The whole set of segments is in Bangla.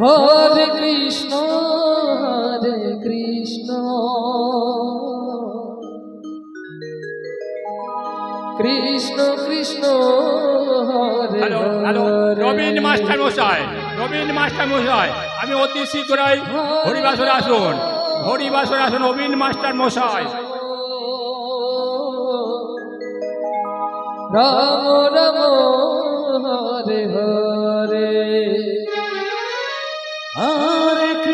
হরে কৃষ্ণ হরে কৃষ্ণ। কৃষ্ণ কৃষ্ণ নবীন মাস্টার মশাই নবীন মাস্টার মশাই আমি অতি শীঘ্রই হরিবাসরে আসুন হরিবাসরে আসুন নবীন মাস্টার মশাই। রাম রাম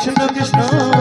কৃষ্ণ হরে কৃষ্ণ কৃষ্ণ কৃষ্ণ হরে